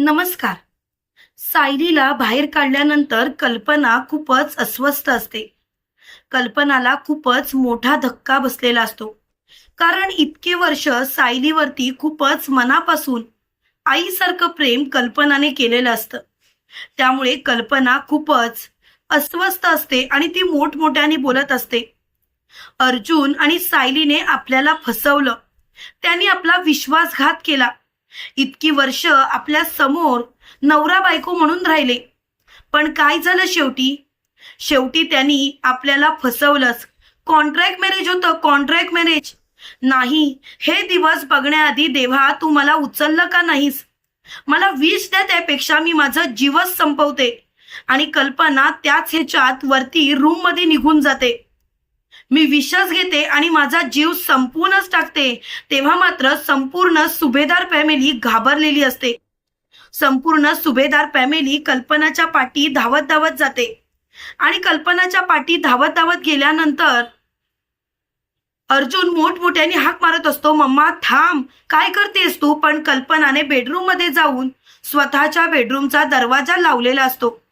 नमस्कार. सायलीला बाहेर काढल्यानंतर कल्पना खूपच अस्वस्थ असते. कल्पनाला खूपच मोठा धक्का बसलेला असतो. कारण इतके वर्ष सायलीवरती खूपच मनापासून आईसारखं प्रेम कल्पनाने केलेलं असतं. त्यामुळे कल्पना खूपच अस्वस्थ असते आणि ती मोठमोठ्याने बोलत असते. अर्जुन आणि सायलीने आपल्याला फसवलं. त्यांनी आपला विश्वासघात केला. इतकी वर्ष आपल्यासमोर नवरा बायको म्हणून राहिले. पण काय झालं शेवटी? शेवटी त्यांनी आपल्याला फसवलंच. कॉन्ट्रॅक्ट मॅरेज होतं कॉन्ट्रॅक्ट मॅरेज नाही हे दिवस बघण्याआधी देवा तू मला उचललं का नाहीस? मला विष द्या त्यापेक्षा मी माझं जीवच संपवते. आणि कल्पना त्याच ह्याच्यात वरती रूममध्ये निघून जाते. मी विश्वास घेते आणि माझा जीव संपूनच टाकते. तेव्हा मात्र संपूर्ण सुभेदार फॅमिली घाबरलेली असते. संपूर्ण सुभेदार फॅमिली कल्पनाच्या पाठी धावत धावत जाते. आणि कल्पनाच्या पाठी धावत धावत गेल्यानंतर अर्जुन मोठमोठ्याने हाक मारत असतो मम्मा थांब काय करतेस तू? पण कल्पनाने बेडरूममध्ये जाऊन स्वतःच्या बेडरूमचा दरवाजा लावलेला असतो.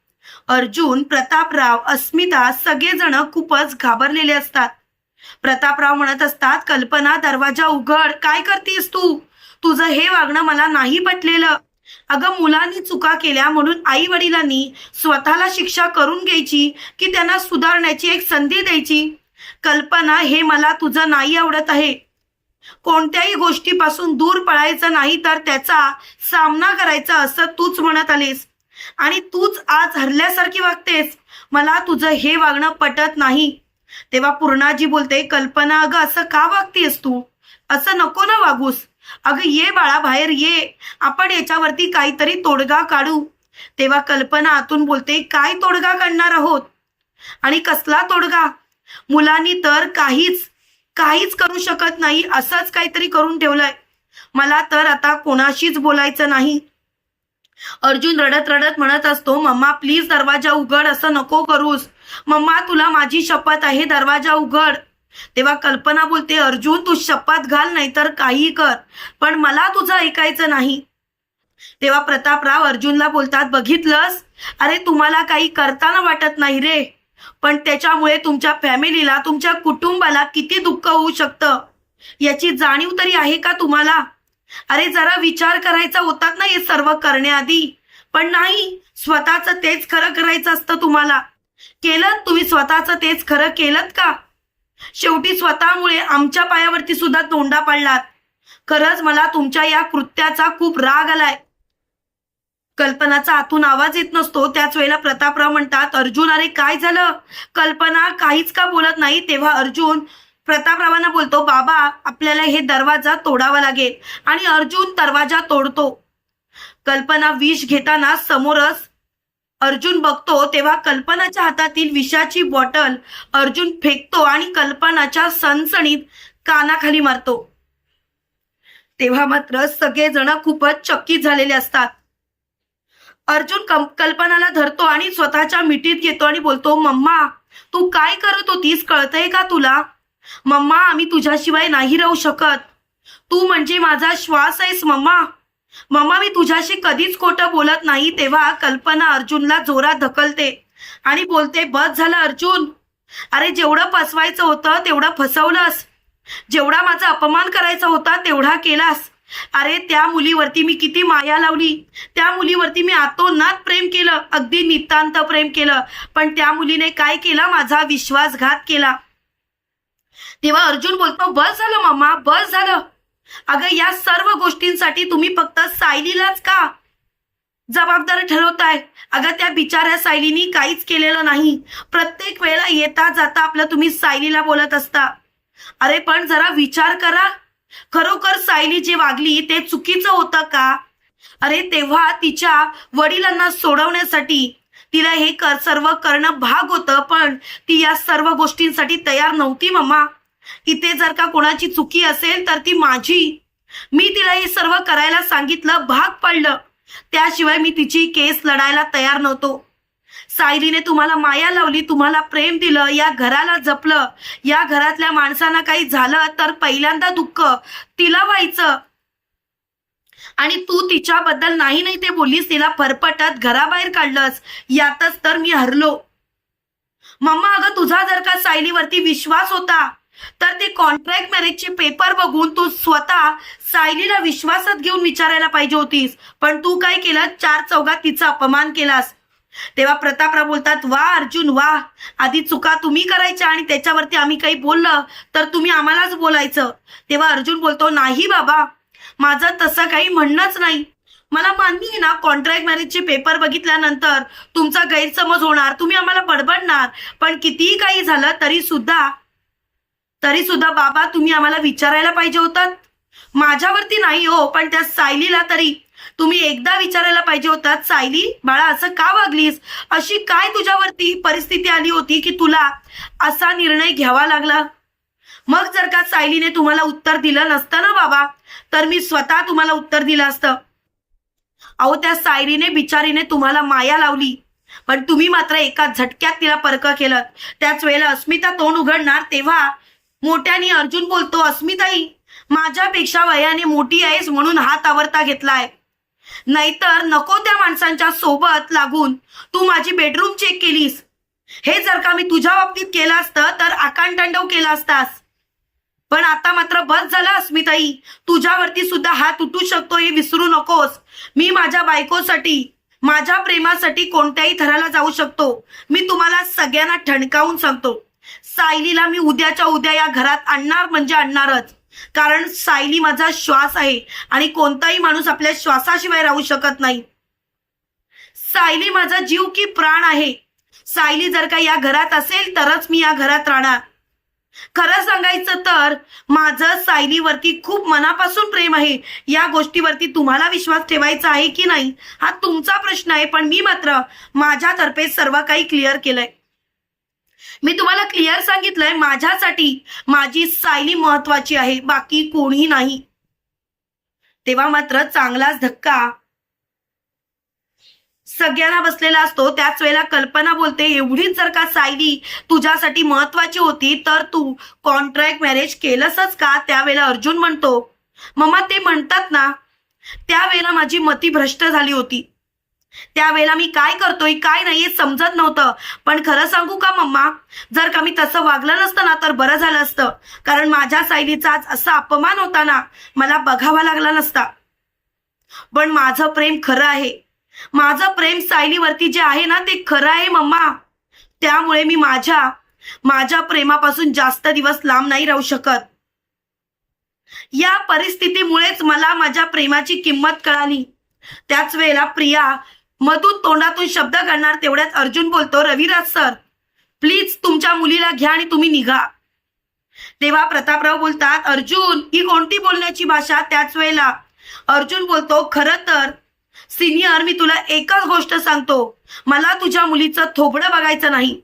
अर्जुन प्रतापराव अस्मिता सगळेजण खूपच घाबरलेले असतात. प्रतापराव म्हणत असतात कल्पना दरवाजा उघड. काय करतेस तू? तुझं हे वागणं मला नाही पटलेलं. अगं मुलांनी चुका केल्या म्हणून आई वडिलांनी स्वतःला शिक्षा करून घ्यायची की त्यांना सुधारण्याची एक संधी द्यायची? कल्पना हे मला तुझं नाही आवडत आहे. कोणत्याही गोष्टीपासून दूर पळायचं नाही तर त्याचा सामना करायचा असं तूच म्हणत आलीस. आणि तूच आज हरल्यासारखी वागतेस. मला तुझं हे वागणं पटत नाही. तेव्हा पूर्णाजी बोलते कल्पना अगं असं का वागतेस तू? असं नको ना वागूस. अगं ये बाळा बाहेर ये. आपण याच्यावरती काहीतरी तोडगा काढू. तेव्हा कल्पना आतून बोलते काय तोडगा काढणार आहोत? आणि कसला तोडगा? मुलांनी तर काहीच काहीच करू शकत नाही असंच काहीतरी करून ठेवलंय. मला तर आता कोणाशीच बोलायचं नाही. अर्जुन रडत रडत म्हणत असतो मम्मा प्लीज दरवाजा उघड असं नको करूस. मम्मा तुला माझी शपथ आहे दरवाजा उघड. तेव्हा कल्पना बोलते अर्जुन तू शपथ घाल नाहीतर काही कर पण मला तुझं ऐकायचं नाही. तेव्हा प्रतापराव अर्जुनला बोलतात बघितलंस? अरे तुम्हाला काही करताना वाटत नाही रे. पण त्याच्यामुळे तुमच्या फॅमिलीला तुमच्या कुटुंबाला किती दुःख होऊ शकतं? याची जाणीव तरी आहे का तुम्हाला? अरे जरा विचार करायचा होतात ना हे सर्व करण्याआधी. पण नाही स्वतःच तेच खरं करायचं असतं तुम्हाला. केलं? तुम्ही स्वतःच तेच खरं केलं का? शेवटी स्वतःमुळे आमच्या पायावरती सुद्धा तोंडा पडलात. खरंच मला तुमच्या या कृत्याचा खूप राग आलाय. कल्पनाचा आतून आवाज येत नसतो. त्याच वेळेला प्रतापराव म्हणतात अर्जुन अरे काय झालं? कल्पना काहीच का बोलत नाही? तेव्हा अर्जुन प्रतापरावांना बोलतो बाबा आपल्याला हे दरवाजा तोडावा लागेल आणि अर्जुन दरवाजा तोडतो. कल्पना विष घेताना समोरच अर्जुन बघतो तेव्हा कल्पनाच्या हातातील विषाची बॉटल अर्जुन फेकतो आणि कल्पनाच्या सणसणीत कानाखाली मारतो. तेव्हा मात्र सगळेजण खूपच चकित झालेले असतात. अर्जुन कं- कल्पनाला धरतो आणि स्वतःच्या मिठीत घेतो आणि बोलतो मम्मा तू काय करत होतीस? कळतंय का तुला? मम्मा आम्ही तुझ्याशिवाय नाही राहू शकत. तू म्हणजे माझा श्वास आहेस मम्मा. मम्मा मी तुझ्याशी कधीच खोटं बोलत नाही तेव्हा कल्पना अर्जुनला जोरात ढकलते आणि बोलते बस झालं अर्जुन. अरे जेवढं फसवायचं होतं तेवढं फसवलंस. जेवढा माझा अपमान करायचा होता तेवढा केलास. अरे त्या मुलीवरती मी किती माया लावली. त्या मुलीवरती मी आतोनात प्रेम केलं अगदी नितांत प्रेम केलं. पण त्या मुलीने काय केलं? माझा विश्वासघात केला. तेव्हा अर्जुन बोलतो बस झालं मम्मा बस झालं. अगं या सर्व गोष्टींसाठी तुम्ही फक्त सायलीलाच का जबाबदार ठरवताय? अगं त्या बिचाऱ्या सायलीनी काहीच केलेलं नाही. प्रत्येक वेळेला येता जाता आपलं तुम्ही सायलीला बोलत असता. अरे पण जरा विचार करा. खरोखर सायली जे वागली ते चुकीचं होतं का? अरे तेव्हा तिच्या वडिलांना सोडवण्यासाठी तिला हे कर सर्व करणं भाग होतं पण ती या सर्व गोष्टींसाठी तयार नव्हती मम्मा इथे जर का कोणाची चुकी असेल तर ती माझी. मी तिला हे सर्व करायला सांगितलं भाग पडलं. त्याशिवाय मी तिची केस लढायला तयार नव्हतो. सायलीने तुम्हाला माया लावली तुम्हाला प्रेम दिलं या घराला जपलं. या घरातल्या माणसांना काही झालं तर पहिल्यांदा दुःख तिला व्हायचं. आणि तू तिच्याबद्दल नाही नाही ते बोललीस तिला फरफटत घराबाहेर काढलंस. यातच तर मी हरलो. मम्मा अगं तुझा जर का सायलीवरती विश्वास होता तर ते कॉन्ट्रॅक्ट मॅरेजचे पेपर बघून तू स्वतः सायलीला विश्वासात घेऊन विचारायला पाहिजे होतीस. पण तू काय केलं चार चौघात तिचा अपमान केलास. तेव्हा प्रतापराव बोलतात वा अर्जुन वा. आधी चुका तुम्ही करायच्या आणि त्याच्यावरती आम्ही काही बोललं तर तुम्ही आम्हालाच बोलायचं. तेव्हा अर्जुन बोलतो नाही बाबा. माझं तसं काही म्हणणंच नाही. मला मान्य आहे ना कॉन्ट्रॅक्ट मॅरेजचे पेपर बघितल्यानंतर तुमचा गैरसमज होणार तुम्ही आम्हाला बडबडणार. पण कितीही काही झालं तरी सुद्धा तरी सुद्धा बाबा तुम्ही आम्हाला विचारायला पाहिजे होतात. माझ्यावरती नाही हो पण त्या सायलीला तरी. तुम्ही एकदा विचारायला पाहिजे होतात सायली बाळा असं का वागलीस? अशी काय तुझ्यावरती परिस्थिती आली होती की तुला असा निर्णय घ्यावा लागला? मग जर का सायलीने तुम्हाला उत्तर दिलं नसतं ना बाबा तर मी स्वतः तुम्हाला उत्तर दिलं असतं. अहो त्या सायलीने बिचारीने तुम्हाला माया लावली. पण तुम्ही मात्र एका झटक्यात तिला परक केलं. त्याच वेळेला अस्मिता तोंड उघडणार तेव्हा मोठ्याने अर्जुन बोलतो अस्मिताई माझ्यापेक्षा वयाने मोठी आहेस म्हणून हात आवरता घेतलाय. नाहीतर नको त्या माणसांच्या सोबत लागून तू माझी बेडरूम चेक केलीस. हे जर का मी तुझ्या बाबतीत केलं असतं तर आकांतांडव केला असतास. पण आता मात्र बस झाला अस्मिताई. तुझ्यावरती सुद्धा हात उठू शकतो हे विसरू नकोस. मी माझ्या बायकोसाठी माझ्या प्रेमासाठी कोणत्याही थराला जाऊ शकतो. मी तुम्हाला सगळ्यांना ठणकावून सांगतो. सायलीला मी उद्याच्या उद्या या घरात आणणार म्हणजे आणणारच. कारण सायली माझा श्वास आहे आणि कोणताही माणूस आपल्या श्वासाशिवाय राहू शकत नाही. सायली माझा जीव की प्राण आहे. सायली जर का या घरात असेल तरच मी या घरात राहणार. खरं सांगायचं तर माझं सायलीवरती खूप मनापासून प्रेम आहे. या गोष्टीवरती तुम्हाला विश्वास ठेवायचा आहे की नाही? हा तुमचा प्रश्न आहे पण मी मात्र माझ्यातर्फे सर्व काही क्लिअर केलंय. मी तुम्हाला क्लिअर सांगितलंय माझ्यासाठी माझी सायली महत्वाची आहे बाकी कोणी नाही. तेव्हा मात्र चांगलाच धक्का. सगळ्यांना बसलेला असतो त्याच वेळेला कल्पना बोलते एवढीच जर का सायली तुझ्यासाठी महत्वाची होती तर तू कॉन्ट्रॅक्ट मॅरेज केलंसच का? त्यावेळेला अर्जुन म्हणतो. मम्मा ते म्हणतात ना त्यावेळेला माझी मती भ्रष्ट झाली होती. त्यावेळेला मी काय करतोय काय नाही हे समजत नव्हतं. पण खरं सांगू का मम्मा? जर का मी तसं वागलं नसतं ना तर बरं झालं असतं. कारण माझ्या सायलीचा आज असा अपमान होता ना मला बघावा लागला नसता. पण माझं प्रेम खरं आहे. माझं प्रेम सायलीवरती जे आहे ना ते खरं आहे मम्मा. त्यामुळे मी माझ्या माझ्या प्रेमापासून जास्त दिवस लांब नाही राहू शकत. या परिस्थितीमुळेच मला माझ्या प्रेमाची किंमत कळाली. त्याच वेळेला प्रिया मधून तोंडातून शब्द काढणार तेवढ्यात अर्जुन बोलतो रविराज सर प्लीज तुमच्या मुलीला घ्या आणि तुम्ही निघा. तेव्हा प्रतापराव बोलतात अर्जुन ही कोणती बोलण्याची भाषा? त्याच वेळेला अर्जुन बोलतो खरं तर सिनियर मी तुला एकच गोष्ट सांगतो. मला तुझ्या मुलीचं थोबडं बघायचं नाही.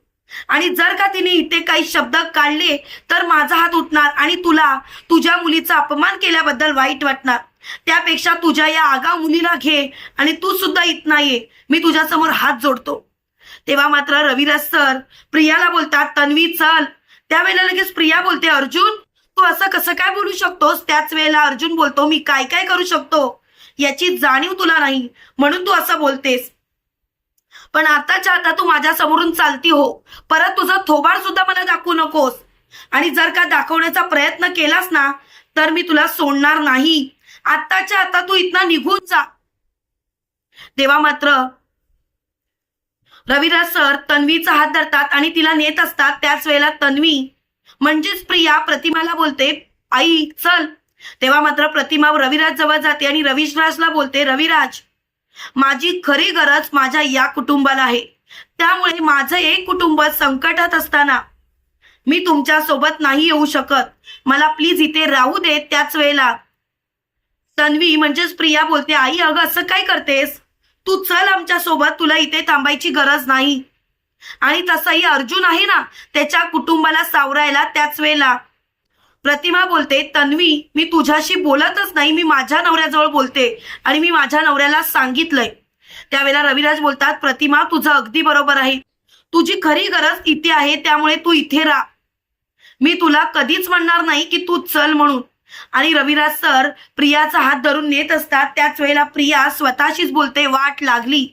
आणि जर का तिने इथे काही शब्द काढले तर माझा हात उठणार आणि तुला तुझ्या मुलीचा अपमान केल्याबद्दल वाईट वाटणार. त्यापेक्षा तुझ्या या आगा मुलीला घे आणि तू सुद्धा येत ये मी तुझ्यासमोर हात जोडतो. तेव्हा मात्र रविराज सर प्रियाला बोलतात तन्वी चल. त्यावेळेला लगेच प्रिया बोलते अर्जुन तू असं कसं काय बोलू शकतोस? त्याच वेळेला अर्जुन बोलतो मी काय काय करू शकतो? याची जाणीव तुला नाही म्हणून तू असं बोलतेस. पण आताच्या आता तू माझ्या समोरून चालती हो. परत तुझा थोबाड सुद्धा मला दाखवू नकोस. आणि जर का दाखवण्याचा प्रयत्न केलास ना तर मी तुला सोडणार नाही. आत्ताच्या आता तू इथनं निघून जा. तेव्हा मात्र रविराज सर तन्वीचा हात धरतात आणि तिला नेत असतात. त्याच वेळेला तन्वी म्हणजेच प्रिया प्रतिमाला बोलते आई चल. तेव्हा मात्र प्रतिमा रविराज जवळ जाते आणि रविराजला बोलते रविराज माझी खरी गरज माझ्या या कुटुंबाला आहे. त्यामुळे माझं एक कुटुंब संकटात असताना मी तुमच्यासोबत नाही येऊ शकत. मला प्लीज इथे राहू दे. त्याच वेळेला तन्वी म्हणजेच प्रिया बोलते आई अगं असं काय करतेस? तू चल आमच्यासोबत तुला इथे थांबायची गरज नाही. आणि तसाही अर्जुन आहे ना त्याच्या कुटुंबाला सावरायला त्याच वेळेला. प्रतिमा बोलते तन्वी मी तुझ्याशी बोलतच नाही मी माझ्या नवऱ्याजवळ बोलते आणि मी माझ्या नवऱ्याला सांगितलंय. त्यावेळेला रविराज बोलतात प्रतिमा तुझं अगदी बरोबर आहे. तुझी खरी गरज इथे आहे त्यामुळे तू इथे राहा. मी तुला कधीच म्हणणार नाही की तू चल म्हणून. आणि रविराज सर प्रियाचा हात धरून नेत असतात. त्याच वेळेला प्रिया स्वतःशीच बोलते वाट लागली.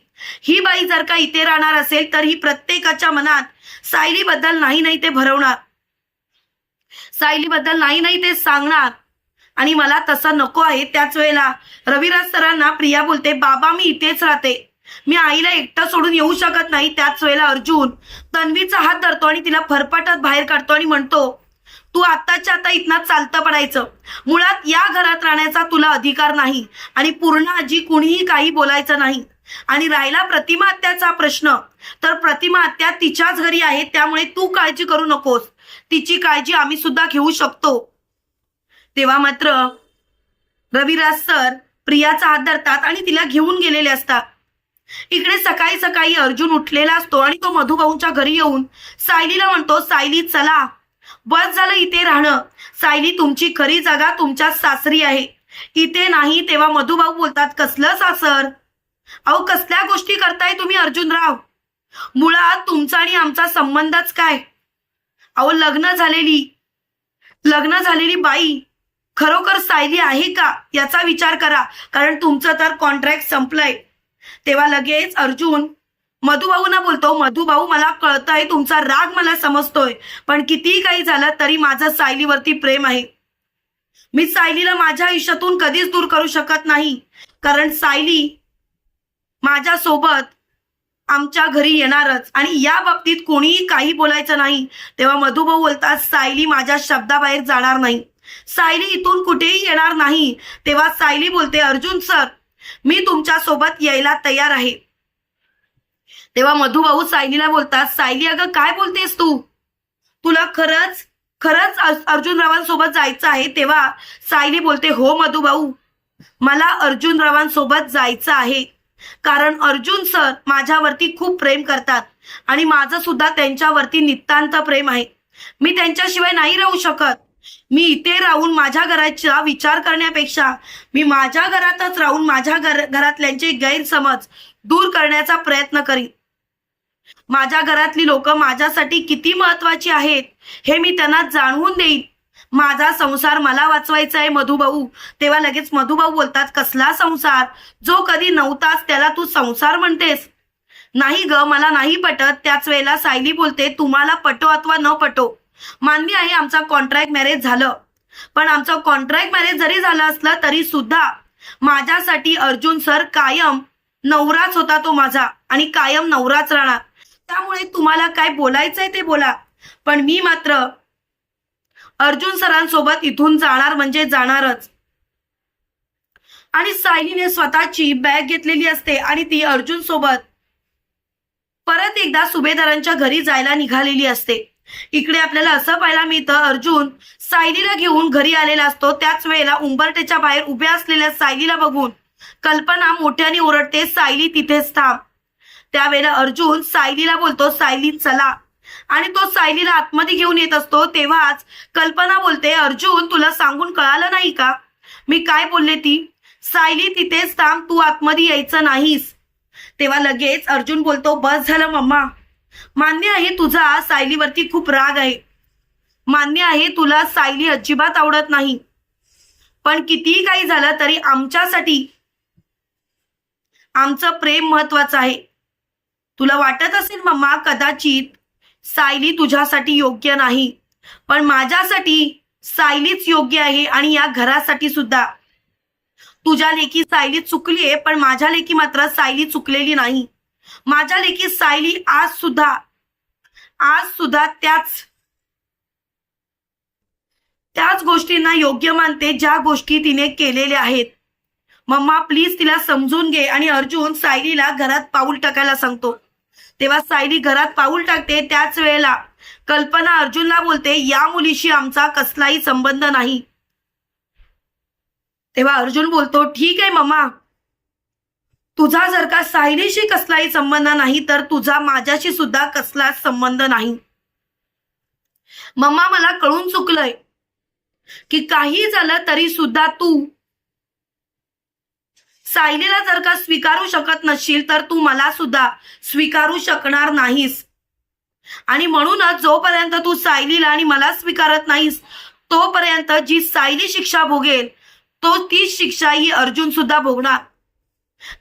ही बाई जर का इथे राहणार असेल तर ही प्रत्येकाच्या मनात सायली बद्दल नाही नाही ते भरवणार. सायली बद्दल नाही नाही ते सांगणार. आणि मला तसं नको आहे. त्याच वेळेला रविराज सरांना प्रिया बोलते बाबा मी इथेच राहते. मी आईला एकटं सोडून येऊ शकत नाही. त्याच वेळेला अर्जुन तन्वीचा हात धरतो आणि तिला फरफटत बाहेर काढतो आणि म्हणतो तू आत्ताच्या आता इथनं चालतं पडायचं. मुळात या घरात राहण्याचा तुला अधिकार नाही आणि पूर्ण आजी कुणीही काही बोलायचं नाही. आणि राहिला प्रतिमा हत्याचा प्रश्न. तर प्रतिमा हत्या तिच्याच घरी आहे त्यामुळे तू काळजी करू नकोस. तिची काळजी आम्ही सुद्धा घेऊ शकतो. तेव्हा मात्र रविराज सर प्रियाचा हात धरतात आणि तिला घेऊन गेलेले असतात. इकडे सकाळी सकाळी अर्जुन उठलेला असतो आणि तो मधुभाऊंच्या घरी येऊन सायलीला म्हणतो सायली चला. बस झालं इथे राहणं. सायली तुमची खरी जागा तुमच्या सासरी आहे. इथे नाही तेव्हा मधुभाऊ बोलतात कसलं सासर? अहो कसल्या गोष्टी करताय तुम्ही अर्जुनराव? मुळात तुमचा आणि आमचा संबंधच काय? अहो लग्न झालेली. लग्न झालेली बाई. खरोखर सायली आहे का? याचा विचार करा. कारण तुमचं तर कॉन्ट्रॅक्ट संपलंय. तेव्हा लगेच अर्जुन मधुभाऊना बोलतो मधुभाऊ मला कळतंय तुमचा राग मला समजतोय पण कितीही काही झालं तरी माझं सायलीवरती प्रेम आहे. मी सायलीला माझ्या आयुष्यातून कधीच दूर करू शकत नाही कारण सायली माझ्यासोबत आमच्या घरी येणारच आणि या बाबतीत कोणीही काही बोलायचं नाही. तेव्हा मधुभाऊ बोलतात सायली माझ्या शब्दाबाहेर जाणार नाही. सायली इथून कुठेही येणार नाही. तेव्हा सायली बोलते अर्जुन सर मी तुमच्यासोबत यायला तयार आहे. तेव्हा मधुभाऊ सायलीला बोलतात सायली अगं काय बोलतेस तू? तुला खरंच खरंच अर्जुनरावांसोबत जायचं आहे तेव्हा सायली बोलते हो मधुभाऊ मला अर्जुनरावांसोबत जायचं आहे. कारण अर्जुन सर माझ्यावरती खूप प्रेम करतात आणि माझं सुद्धा त्यांच्यावरती नितांत प्रेम आहे. मी त्यांच्याशिवाय नाही राहू शकत. मी इथे राहून माझ्या घराचा विचार करण्यापेक्षा मी माझ्या घरातच राहून माझ्या घर घरातल्यांचे गैरसमज दूर करण्याचा प्रयत्न करीन. माझ्या घरातली लोक माझ्यासाठी किती महत्वाची आहेत हे मी त्यांना जाणवून देईन. माझा संसार मला वाचवायचा आहे मधुभाऊ. तेव्हा लगेच मधुभाऊ बोलतात कसला संसार? जो कधी नव्हताच त्याला तू संसार म्हणतेस. नाही ग मला नाही पटत. त्याच वेळेला सायली बोलते तुम्हाला पटो अथवा न पटो. मान्य आहे आमचा कॉन्ट्रॅक्ट मॅरेज झालं. पण आमचं कॉन्ट्रॅक्ट मॅरेज जरी झालं असलं तरी सुद्धा माझ्यासाठी अर्जुन सर कायम नवराच होता तो माझा आणि कायम नवराच राहणार. त्यामुळे तुम्हाला काय बोलायचंय ते बोला. पण मी मात्र अर्जुन सरांसोबत इथून जाणार म्हणजे जाणारच. आणि सायलीने स्वतःची बॅग घेतलेली असते आणि ती अर्जुन सोबत परत एकदा सुभेदारांच्या घरी जायला निघालेली असते. इकडे आपल्याला असं पाहायला मिळतं अर्जुन सायलीला घेऊन घरी आलेला असतो. त्याच वेळेला उंबरटेच्या बाहेर उभ्या असलेल्या सायलीला बघून कल्पना मोठ्याने ओरडते सायली तिथेच थांब. त्यावेळेला अर्जुन सायलीला बोलतो सायली चला. आणि तो सायलीला आतमध्ये घेऊन येत असतो. तेव्हाच कल्पना बोलते अर्जुन तुला सांगून कळालं नाही का? मी काय बोलले ती? सायली तिथेच थांब तू आतमध्ये यायचं नाहीस. तेव्हा लगेच अर्जुन बोलतो बस झालं मम्मा. मान्य आहे तुझा सायलीवरती खूप राग आहे. मान्य आहे तुला सायली अजिबात आवडत नाही. पण कितीही काही झालं तरी आमच्यासाठी आमचं प्रेम महत्वाचं आहे. तुला वाटत असेल मम्मा कदाचित सायली तुझ्यासाठी योग्य नाही. पण माझ्यासाठी सायलीच योग्य आहे आणि या घरासाठी सुद्धा. तुझ्या लेखी सायली चुकली आहे पण माझ्या लेखी मात्र सायली चुकलेली नाही. माझ्या लेखी सायली आज सुद्धा आज सुद्धा त्याच त्याच गोष्टींना योग्य मानते ज्या गोष्टी तिने केलेल्या आहेत. मम्मा प्लीज तिला समजून घे आणि अर्जुन सायलीला घरात पाऊल टाकायला सांगतो. तेव्हा सायली घरात पाऊल टाकते त्याच वेळेला कल्पना अर्जुनला बोलते या मुलीशी आमचा कसलाही संबंध नाही. तेव्हा अर्जुन बोलतो ठीक आहे मम्मा तुझा जर का सायलीशी कसलाही संबंध नाही तर तुझा माझ्याशी सुद्धा कसलाच संबंध नाही. मम्मा मला कळून चुकलंय की काही झालं तरी सुद्धा तू सायलीला जर का स्वीकारू शकत नसशील तर तू मला सुद्धा स्वीकारू शकणार नाहीस. आणि म्हणूनच जोपर्यंत तू सायलीला आणि मला स्वीकारत नाहीस तोपर्यंत जी सायली शिक्षा भोगेल तो तीच शिक्षा ही अर्जुन सुद्धा भोगणार.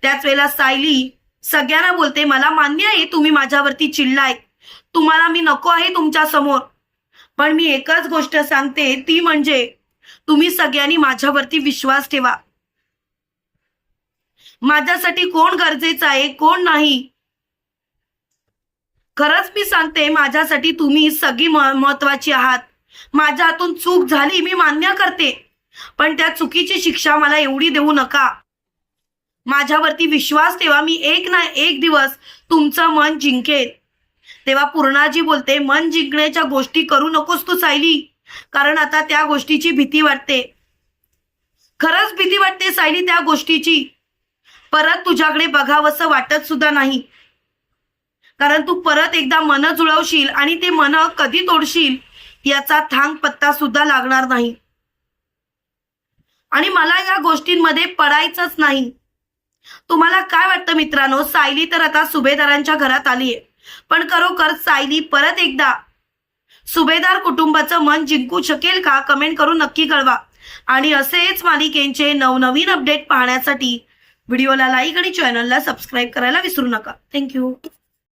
त्याच वेळेला सायली सगळ्यांना बोलते मला मान्य आहे तुम्ही माझ्यावरती चिडलाय. तुम्हाला मी नको आहे तुमच्यासमोर. पण मी एकच गोष्ट सांगते ती म्हणजे तुम्ही सगळ्यांनी माझ्यावरती विश्वास ठेवा. माझ्यासाठी कोण गरजेचं आहे कोण नाही? खरंच मी सांगते माझ्यासाठी तुम्ही सगळी महत्वाची आहात. माझ्या हातून चूक झाली मी मान्य करते. पण त्या चुकीची शिक्षा मला एवढी देऊ नका. माझ्यावरती विश्वास ठेवा मी एक ना एक दिवस तुमचं मन जिंकेल तेव्हा पूर्णाजी बोलते मन जिंकण्याच्या गोष्टी करू नकोस तू सायली कारण आता त्या गोष्टीची भीती वाटते. खरंच भीती वाटते सायली त्या गोष्टीची? परत तुझ्याकडे बघावंसं वाटत सुद्धा नाही. कारण तू परत एकदा मन जुळवशील आणि ते मन कधी तोडशील याचा थांग पत्ता सुद्धा लागणार नाही. आणि मला या गोष्टींमध्ये पडायचंच नाही. तुम्हाला काय वाटतं मित्रांनो? सायली तर आता सुभेदारांच्या घरात आलीये. पण खरोखर सायली परत एकदा सुभेदार कुटुंबाचं मन जिंकू शकेल का? कमेंट करून नक्की कळवा. आणि असेच मालिकेंचे नवनवीन अपडेट पाहण्यासाठी व्हिडिओला लाईक आणि चॅनलला सबस्क्राईब करायला विसरू नका. थँक्यू